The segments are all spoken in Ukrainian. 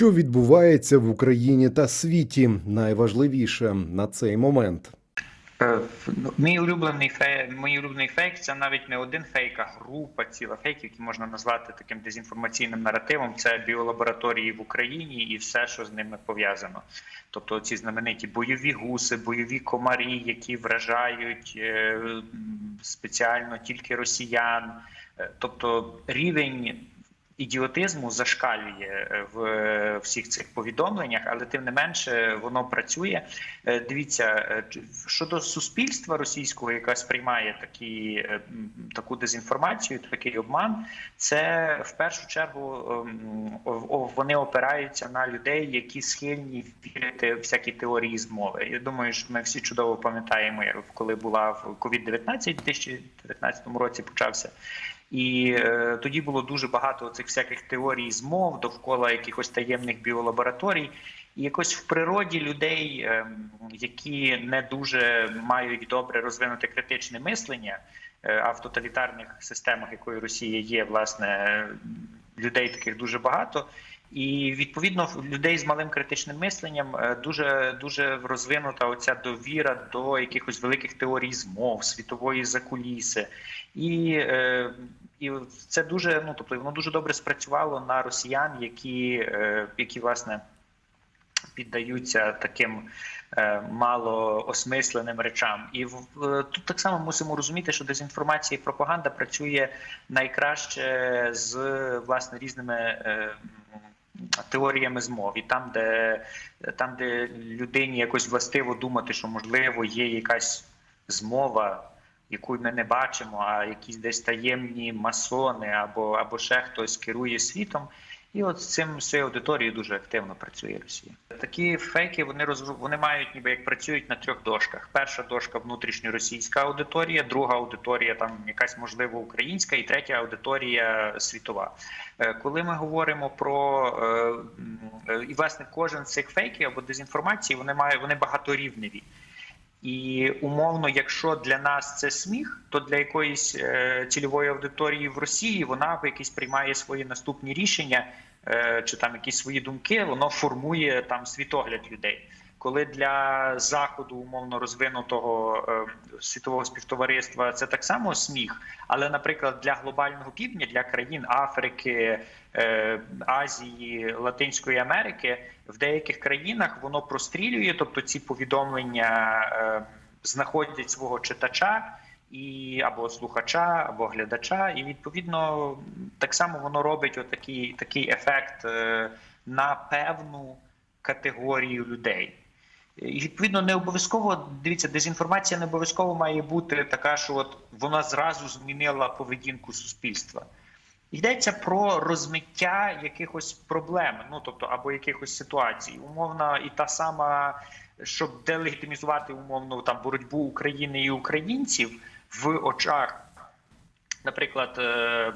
Що відбувається в Україні та світі? Найважливіше на цей момент. Е, ну, Мій улюблений фейк, мій улюблений фейк це навіть не один фейк, а група ціла фейків, які можна назвати таким дезінформаційним наративом. Це біолабораторії в Україні і все, що з ними пов'язано. Тобто ці знамениті бойові гуси, бойові комарі, які вражають е, спеціально тільки росіян. Е, Тобто рівень ідіотизму зашкалює е, в е, всіх цих повідомленнях, але тим не менше воно працює. Е, Дивіться, е, щодо суспільства російського, яке сприймає такі, е, таку дезінформацію, такий обман, це в першу чергу ем, вони опираються на людей, які схильні вірити всякі теорії змови. Я думаю, що ми всі чудово пам'ятаємо, коли була в COVID-19 у 2019 році почався. І е, тоді було дуже багато цих всяких теорій змов довкола якихось таємних біолабораторій. І якось в природі людей, е, які не дуже мають добре розвинуте критичне мислення, е, а в тоталітарних системах, якою Росія є, власне, людей таких дуже багато. І відповідно людей з малим критичним мисленням е, дуже дуже розвинута оця довіра до якихось великих теорій змов, світової закуліси. І, е, і це дуже ну тобто воно дуже добре спрацювало на росіян, які, е, які власне піддаються таким мало осмисленим речам. І тут так само мусимо розуміти, що дезінформація і пропаганда працює найкраще з власне різними. Теоріями змов, і там, де там, де людині якось властиво думати, що можливо є якась змова, яку ми не бачимо, а якісь десь таємні масони або, або ще хтось керує світом. І от з цим з цією аудиторією дуже активно працює Росія. Такі фейки вони розру... вони мають ніби як працюють на трьох дошках. Перша дошка внутрішньоросійська аудиторія, друга аудиторія там якась можливо українська, і третя аудиторія світова. Е, Коли ми говоримо про е, е, і власне кожен з цих фейків або дезінформації, вони мають вони багаторівневі. І умовно, якщо для нас це сміх, то для якоїсь е, цільової аудиторії в Росії вона якісь приймає свої наступні рішення е, чи там якісь свої думки, воно формує там світогляд людей. Коли для заходу умовно розвинутого е, світового співтовариства це так само сміх, але, наприклад, для глобального півдня, для країн Африки, е, Азії, Латинської Америки, в деяких країнах воно прострілює, тобто ці повідомлення е, знаходять свого читача і або слухача, або глядача, і відповідно так само воно робить отакий такий ефект на певну категорію людей. І відповідно не обов'язково дивіться, дезінформація не обов'язково має бути така, що от вона зразу змінила поведінку суспільства. Йдеться про розмиття якихось проблем, ну тобто або якихось ситуацій. Умовно, і та сама, щоб делегітимізувати умовно там боротьбу України і українців в очах, наприклад, е,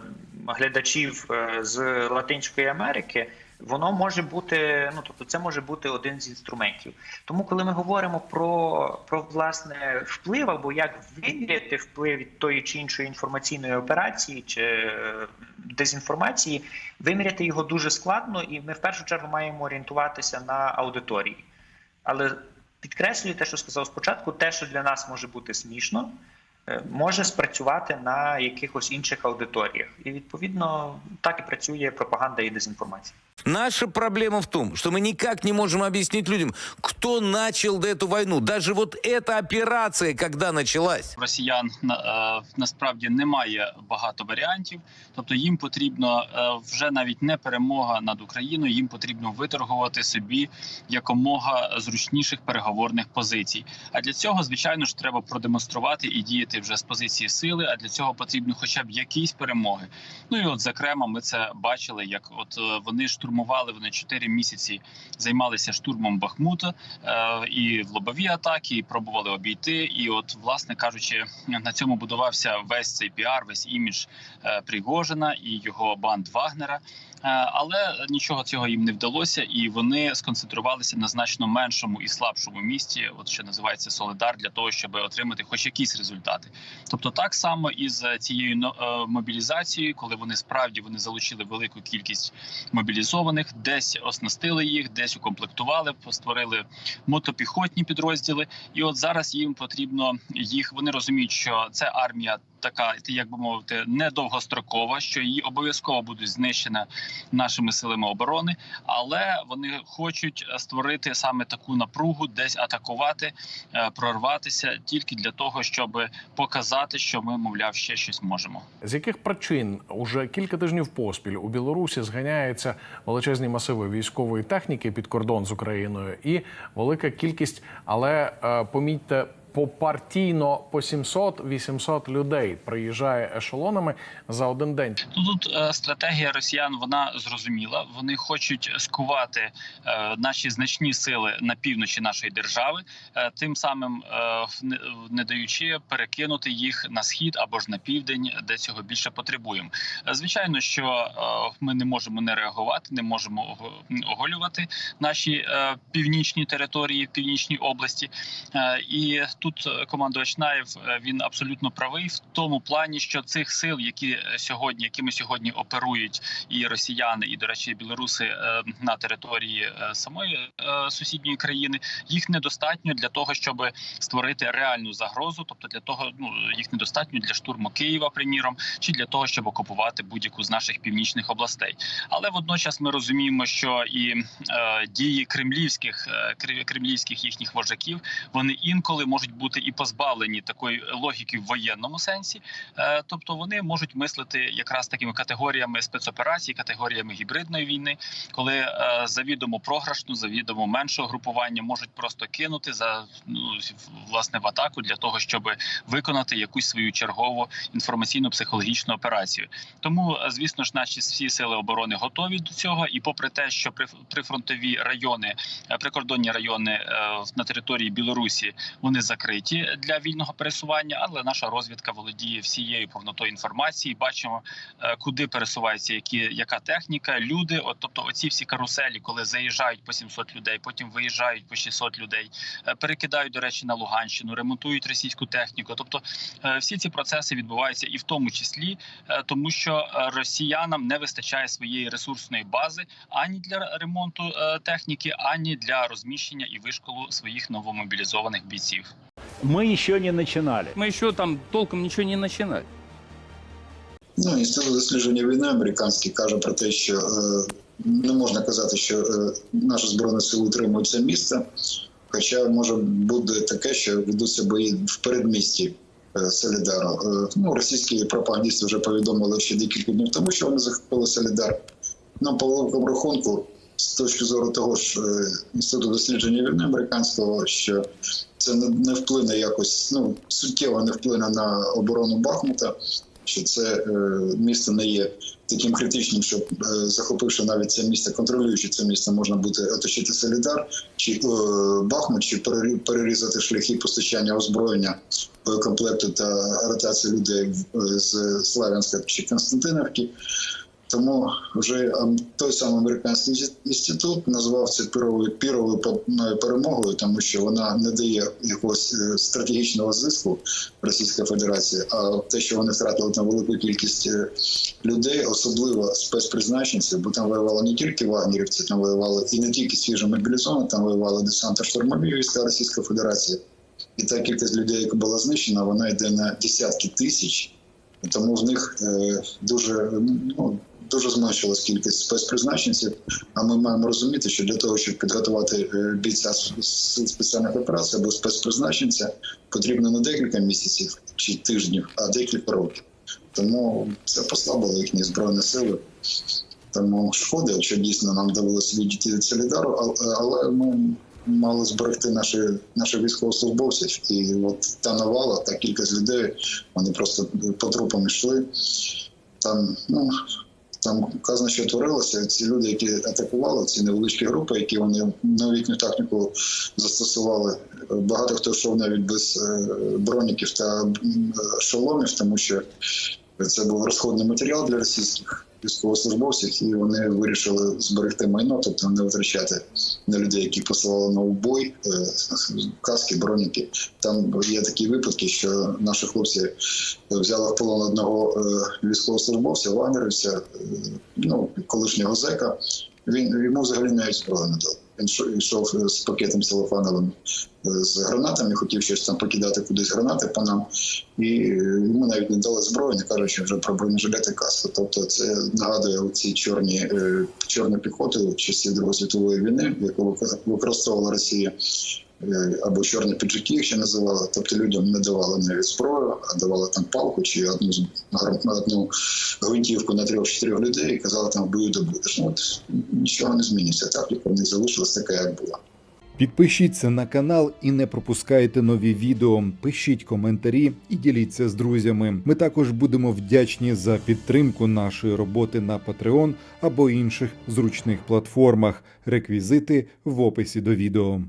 глядачів е, з Латинської Америки. Воно може бути, ну тобто, це може бути один з інструментів. Тому, коли ми говоримо про, про власне вплив або як виміряти вплив від тої чи іншої інформаційної операції чи е, дезінформації, виміряти його дуже складно, і ми в першу чергу маємо орієнтуватися на аудиторії. Але підкреслюю те, що сказав спочатку, те, що для нас може бути смішно, е, може спрацювати на якихось інших аудиторіях. І відповідно так і працює пропаганда і дезінформація. Наша проблема в том, что мы никак не можем объяснить людям, кто начал эту войну. Даже вот эта операция, когда началась. В росіян на- е, насправді немає багато варіантів, тобто їм потрібно е, вже навіть не перемога над Україною, їм потрібно виторгувати собі якомога зручніших переговорних позицій. А для цього, звичайно ж, треба продемонструвати і діяти вже з позиції сили. А для цього потрібно, хоча б якісь перемоги. Ну і от зокрема, ми це бачили, як от е, вони штурмували вони 4 місяці, займалися штурмом Бахмута е, і в лобові атаки, і пробували обійти. І, от, власне кажучи, на цьому будувався весь цей піар, весь імідж е, Пригожина і його банд Вагнера. Але нічого цього їм не вдалося, і вони сконцентрувалися на значно меншому і слабшому місті, от що називається Солидар, для того, щоб отримати хоч якісь результати. Тобто, так само і з цією е, мобілізацією, коли вони справді вони залучили велику кількість мобілізованих, десь оснастили їх, десь укомплектували, створили мотопіхотні підрозділи. І от зараз їм потрібно їх. Вони розуміють, що це армія. Така, як би мовити, недовгострокова, що її обов'язково будуть знищена нашими силами оборони, але вони хочуть створити саме таку напругу, десь атакувати, е, прорватися тільки для того, щоб показати, що ми, мовляв, ще щось можемо. З яких причин уже кілька тижнів поспіль у Білорусі зганяються величезні масиви військової техніки під кордон з Україною і велика кількість, але е, помітьте. Попартійно по 700-800 людей приїжджає ешелонами за один день. Тут е, стратегія росіян вона зрозуміла. Вони хочуть скувати е, наші значні сили на півночі нашої держави, е, тим самим е, не, даючи перекинути їх на схід або ж на південь, де цього більше потребуємо. Е, Звичайно, що е, ми не можемо не реагувати, не можемо ого- оголювати наші е, північні території, північній області. Е, І тут е, командувач Наєв е, він абсолютно правий в тому плані, що цих сил, які е, сьогодні, якими сьогодні оперують і росіяни, і до речі, білоруси на території самої сусідньої країни, їх недостатньо для того, щоб створити реальну загрозу. Тобто для того, ну їх недостатньо для штурму Києва, приміром, чи для того, щоб окупувати будь-яку з наших північних областей. Але водночас ми розуміємо, що і е, дії кремлівських е, кремлівських їхніх вожаків вони інколи можуть бути і позбавлені такої логіки в воєнному сенсі, Е, тобто вони можуть мислити якраз такими категоріями спецоперацій, категоріями гібридної війни, коли е, завідомо програшну, завідомо меншого групування можуть просто кинути за ну власне в атаку для того, щоб виконати якусь свою чергову інформаційно-психологічну операцію. Тому, е, звісно ж, наші всі сили оборони готові до цього, і попри те, що при- прифронтові райони, прикордонні райони на території Білорусі вони закриті для вільного пересування, але наша розвідка володіє всією повнотою інформації. Бачимо, е, куди пересувається які яка техніка, люди. От тобто, оці всі каруселі, коли заїжджають по 700 людей, потім виїжджають по 600 людей, е, перекидають до речі на Луганщину, ремонтують російську техніку. Тобто, е, всі ці процеси відбуваються і в тому числі, тому що росіянам не вистачає своєї ресурсної бази ані для ремонту техніки, ані для розміщення і вишколу своїх новомобілізованих бійців. Мы еще не начинали. Мы еще там толком ничего не начинали. Ну, інститут дослідження війни американський каже про те, що е, не можна казати, що е, наші збройні сили утримують це місце. Хоча може бути таке, що ведуться бої в передмісті е, Солідару. Е, ну, російські пропагандисти вже повідомили ще декілька днів тому, що вони захопили Солідар. Ну, по великому рахунку, з точки зору того ж е, інституту дослідження війни американського, що це не, не вплине якось, ну суттєво не вплине на оборону Бахмута що це е, місто не є таким критичним, щоб е, захопивши навіть це місце, контролюючи це місце, можна буде оточити Солідар чи Бахмут, чи перері- перерізати шляхи постачання озброєння боєкомплекту та ротації людей з Славянська чи Константинівки. Тому вже той самий американський інститут назвав це піровою піровою перемогою, тому що вона не дає якогось е, стратегічного зиску Російської Федерації. А те, що вони втратили там велику кількість е, людей, особливо спецпризначенців, бо там воювали не тільки вагнерівці, там воювали і не тільки свіжо мобілізовані, там воювали десант штурмові війська Російської Федерації. І та кількість людей, яка була знищена, вона йде на десятки тисяч. Тому в них е, дуже ну дуже зменшилась кількість спецпризначенців. А ми маємо розуміти, що для того, щоб підготувати е, бійця сил спеціальних операцій або спецпризначенця, потрібно не декілька місяців чи тижнів, а декілька років. Тому це послабило їхні збройні сили. Тому шкода, якщо дійсно нам довелося відійти від Солідару, ал- але ми мали зберегти наші, наших військовослужбовців. І от та навала, та кількість людей, вони просто по трупам йшли. Там, ну, там казано, що творилося. Ці люди, які атакували, ці невеличкі групи, які вони новітню техніку застосували. Багато хто йшов навіть без е, броніків та шоломів, тому що це був розходний матеріал для російських військовослужбовців, і вони вирішили зберегти майно, тобто не витрачати на людей, які посилали на убой, е, каски, броніки. Там є такі випадки, що наші хлопці взяли в полон одного е, військовослужбовця, вагнерівця, е, ну колишнього зека. Він йому взагалі навіть зброю не дали. Він йшов- йшов з пакетом целофановим е, з гранатами, хотів щось там покидати кудись гранати по нам, і е, йому навіть не дали зброю, не кажучи вже про бронежилети каску. Тобто, це нагадує ці чорні чорні чорну піхоту часів Другої світової війни, яку використовувала Росія. Е, Або чорні піджаки, їх ще називали. Тобто людям не давали навіть зброю, а давали там палку чи одну з- одну гвинтівку на трьох-чотирьох людей і казали там бою добудеш. Ну от нічого не зміниться. Тактика в них залишилась така, як була. Підпишіться на канал і не пропускайте нові відео. Пишіть коментарі і діліться з друзями. Ми також будемо вдячні за підтримку нашої роботи на Patreon або інших зручних платформах. Реквізити в описі до відео.